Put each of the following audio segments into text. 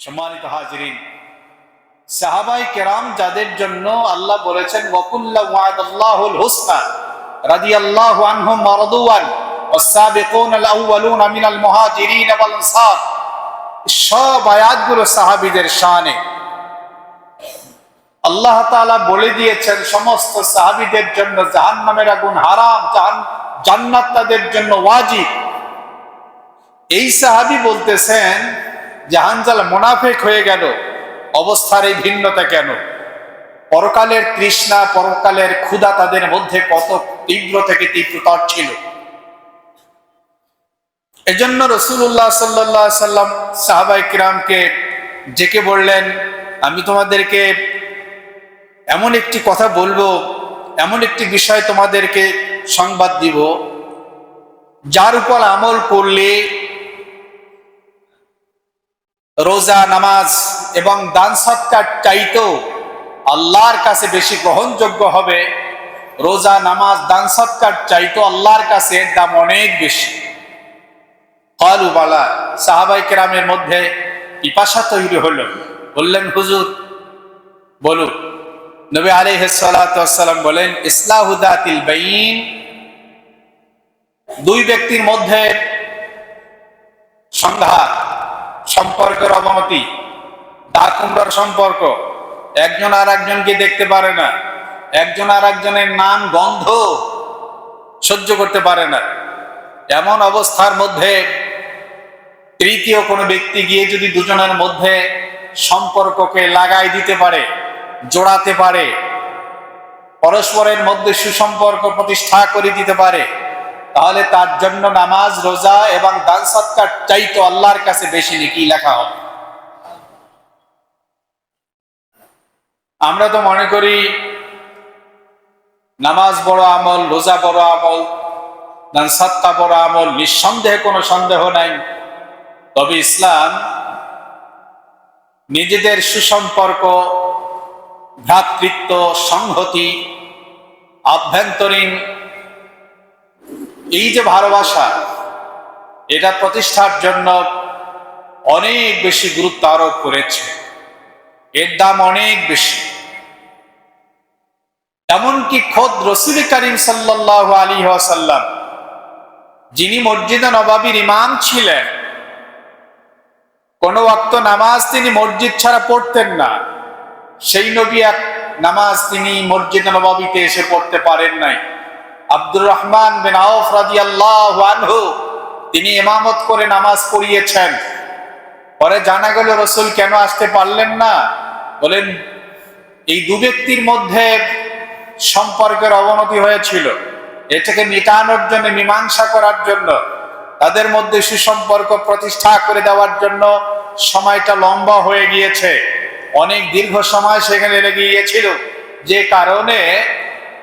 সম্মানিত হাজিরিন সাহাবাই কেরাম যাদের জন্য আল্লাহ বলেছেন ওয়াকুল্লা ওয়াদাল্লাহুল হুসনা রাদিয়াল্লাহু আনহুম মারদুয়ান والسابقون الأولون من المهاجرين والأنصار সব আয়াতগুলো সাহাবীদের শানে আল্লাহ তাআলা বলে দিয়েছেন সমস্ত সাহাবীদের জন্য জাহান্নামের আগুন হারাম জাহান- জান্নাত তাদের জন্য ওয়াজিব এই সাহাবী বলতেছেন যে মোনাফেক হয়ে গেল, অবস্থার এই ভিন্নতা কেন? পরকালের তৃষ্ণা, পরকালের ক্ষুধা তাদের মধ্যে কত তীব্র থেকে তীব্রতর ছিল। এজন্য রসুল্লাহ সাল্লাহ সাল্লাম সাহাবাই কিরামকে ডেকে বললেন, আমি তোমাদেরকে এমন একটি কথা বলব, এমন একটি বিষয় তোমাদেরকে সংবাদ দিব, যার উপর আমল করলে রোজা, নামাজ এবং দান সৎকার চাইতো আল্লাহর কাছে বেশি গ্রহণযোগ্য হবে। রোজা, নামাজ, দান সৎকার চাইতো আল্লাহর কাছে দাম অনেক বেশি। কালু বালা সাহাবাই কেরামের মধ্যে পিপাসা তৈরি হলো। বললেন, হুজুর, বলুন। নবী আলাইহিসসালাম বলেন ইসলাহুদাতিল বাইন। দুই ব্যক্তির মধ্যে সংঘাত সম্পর্কের অবনতি দা কুমড়ার সম্পর্ক, একজন আর একজনকে দেখতে পারে না, একজন আর একজনের নাম, গন্ধ সহ্য করতে পারে না। এমন অবস্থার মধ্যে তৃতীয় কোনো ব্যক্তি গিয়ে যদি দুজনের মধ্যে সম্পর্ককে লাগাই দিতে পারে, জোড়াতে পারে, পরস্পরের মধ্যে সুসম্পর্ক প্রতিষ্ঠা করে দিতে পারে তাহলে তার জন্য নামাজ, রোজা এবং দান সৎকার চাইতো আল্লাহর কাছে বেশি নাকি লেখা হবে? আমরা তো মনে করি নামাজ বড় আমল, রোজা বড় আমল, দান সৎকা বড় আমল, নিঃসন্দেহে কোনো সন্দেহ নাই। তবে ইসলাম নিজেদের সুসম্পর্ক, ভ্রাতৃত্ব, সংহতি, আভ্যন্তরীণ এই যে ভালোবাসা, এটা প্রতিষ্ঠার জন্য অনেক বেশি গুরুত্ব আরোপ করেছে। এর দাম অনেক বেশি। এমনকি খোদ রসুল করিম সাল্লাহ আলী সাল্লাম যিনি মসজিদে নবাবির ইমাম ছিলেন, কোন ওয়াক্ত নামাজ তিনি মসজিদ ছাড়া পড়তেন না। সেই নবী এক নামাজ তিনি মসজিদ নবাবিতে এসে পড়তে পারেন নাই। আব্দুর রহমান বিন আউফ রাদিয়াল্লাহু আনহু, তিনি ইমামত করে নামাজ পড়িয়েছেন। পরে জানা গেল, রসুল কেন আসতে পারলেন না? বলেন, এই দু ব্যক্তির মধ্যে সম্পর্কের অবনতি হয়েছিল। এটাকে মিটানোর জন্য, মীমাংসা করার জন্য, তাদের মধ্যে সুসম্পর্ক প্রতিষ্ঠা করে দেওয়ার জন্য সময়টা লম্বা হয়ে গিয়েছে। অনেক দীর্ঘ সময় সেখানে লেগে গিয়েছিল। যে কারণে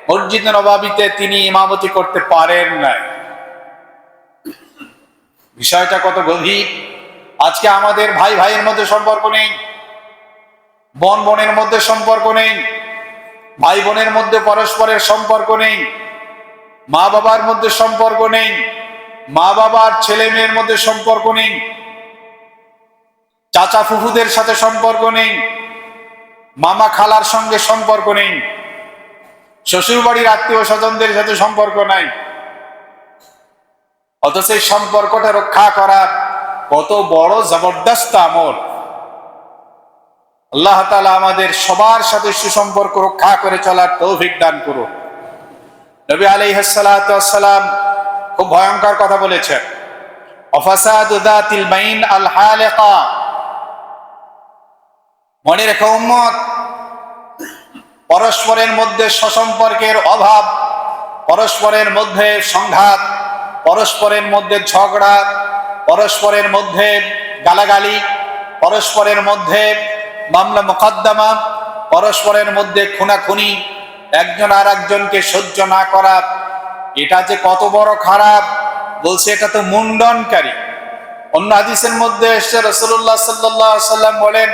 মসজিদ নবাবিতে তিনি ইমামতি করতে পারেন নাই। বিষয়টা কত গভীর? আজকে আমাদের ভাই ভাইয়ের মধ্যে সম্পর্ক নেই, বোন বোনের মধ্যে সম্পর্ক নেই, ভাই বোনের মধ্যে পরস্পরের সম্পর্ক নেই, মা বাবার মধ্যে সম্পর্ক নেই, মা বাবার ছেলে মেয়ের মধ্যে সম্পর্ক নেই, চাচা ফুফুদের সাথে সম্পর্ক নেই, মামা খালার সঙ্গে সম্পর্ক নেই। শ্বশুর বাড়ির আত্মীয় স্বজনদের সাথে সম্পর্ক নাই। অথচ এই সম্পর্কটা রক্ষা করার কত বড় জবরদস্ত আমল। আল্লাহ তালা আমাদের সবার সাথে সুসম্পর্ক রক্ষা করে চলার তৌফিক দান করুন। নবী আলাইহাসালাম খুব ভয়ঙ্কর কথা বলেছেন। মনে রেখো, উম্মত পরস্পরের মধ্যে সসম্পর্কের অভাব, পরস্পরের মধ্যে সংঘাত, পরস্পরের মধ্যে ঝগড়া, পরস্পরের মধ্যে গালাগালি, পরস্পরের মধ্যে মামলা মোকদ্দমা, পরস্পরের মধ্যে খুনাখুনি, একজন আর একজনকে সহ্য না করা, এটা যে কত বড় খারাপ, বলছে এটা তো মুন্ডনকারী। অন্য হাদিসের মধ্যে এসে রসুল্লাহ সাল্লাহ সাল্লাম বলেন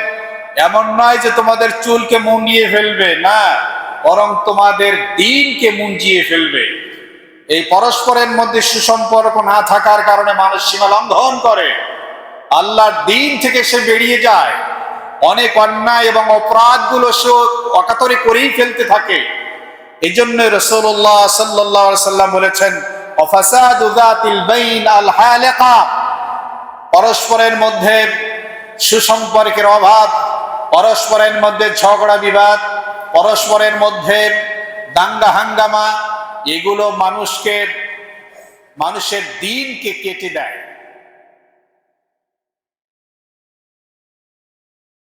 এমন নয় যে তোমাদের চুলকে মুন্ডিয়ে ফেলবে, না, বরং তোমাদের দিনকে মুঞ্জিয়ে ফেলবে। এই পরস্পরের মধ্যে সুসম্পর্ক না থাকার কারণে মানুষ সীমা লঙ্ঘন করে। আল্লাহর দিন থেকে সে বেরিয়ে যায়। অনেক অন্যায় এবং অপরাধগুলো সে অকাতরে করেই ফেলতে থাকে। এই জন্য রসুল্লাহ সাল্লাহ সাল্লাম বলেছেন পরস্পরের মধ্যে সুসম্পর্কের অভাব পরস্পরের মধ্যে ঝগড়া বিবাদ পরস্পরের মধ্যে দাঙ্গা হাঙ্গামা এগুলো মানুষকে মানুষের দিনকে কেটে দেয়।